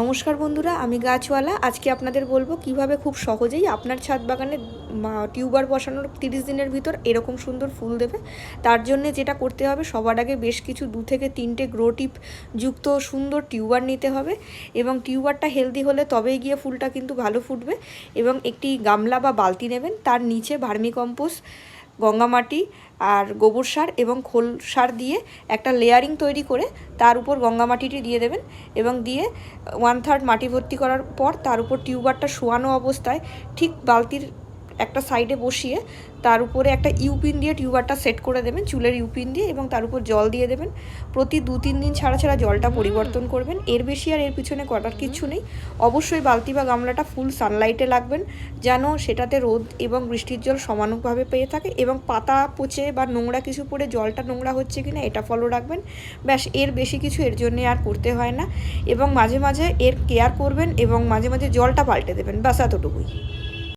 নমস্কার বন্ধুরা, আমি গাছওয়ালা। আজকে আপনাদের বলব কীভাবে খুব সহজেই আপনার ছাদ বাগানে টিউবার বসানোর তিরিশ দিনের ভিতর এরকম সুন্দর ফুল দেবে। তার জন্য যেটা করতে হবে, সবার আগে বেশ কিছু দু থেকে তিনটে গ্রো টিপ যুক্ত সুন্দর টিউবার নিতে হবে এবং টিউবারটা হেলদি হলে তবেই গিয়ে ফুলটা কিন্তু ভালো ফুটবে এবং একটি গামলা বা বালতি নেবেন। তার নিচে ভার্মি কম্পোস্ট গঙ্গামাটি আর গোবর সার এবং খোল সার দিয়ে একটা লেয়ারিং তৈরি করে তার উপর গঙ্গামাটিটি দিয়ে দেবেন এবং দিয়ে ওয়ান থার্ড মাটি ভর্তি করার পর তার উপর টিউবারটা শোয়ানো অবস্থায় ঠিক বালতির একটা সাইডে বসিয়ে তার উপরে একটা ইউপিন দিয়ে টিউবারটা সেট করে দেবেন চুলের ইউপিন দিয়ে এবং তার উপর জল দিয়ে দেবেন। প্রতি দু তিন দিন ছাড়া ছাড়া জলটা পরিবর্তন করবেন। এর বেশি আর এর পিছনে করার কিছু নেই। অবশ্যই বালতি বা গামলাটা ফুল সানলাইটে লাগবেন যেন সেটাতে রোদ এবং বৃষ্টির জল সমানভাবে পেয়ে থাকে এবং পাতা পচে বা নোংরা কিছু পড়ে জলটা নোংরা হচ্ছে কিনা এটা ফলো রাখবেন। ব্যাস এর বেশি কিছু এর জন্য আর করতে হয় না। এবং মাঝে মাঝে এর কেয়ার করবেন এবং মাঝে মাঝে জলটা পাল্টে দেবেন। ব্যাস এতটুকুই।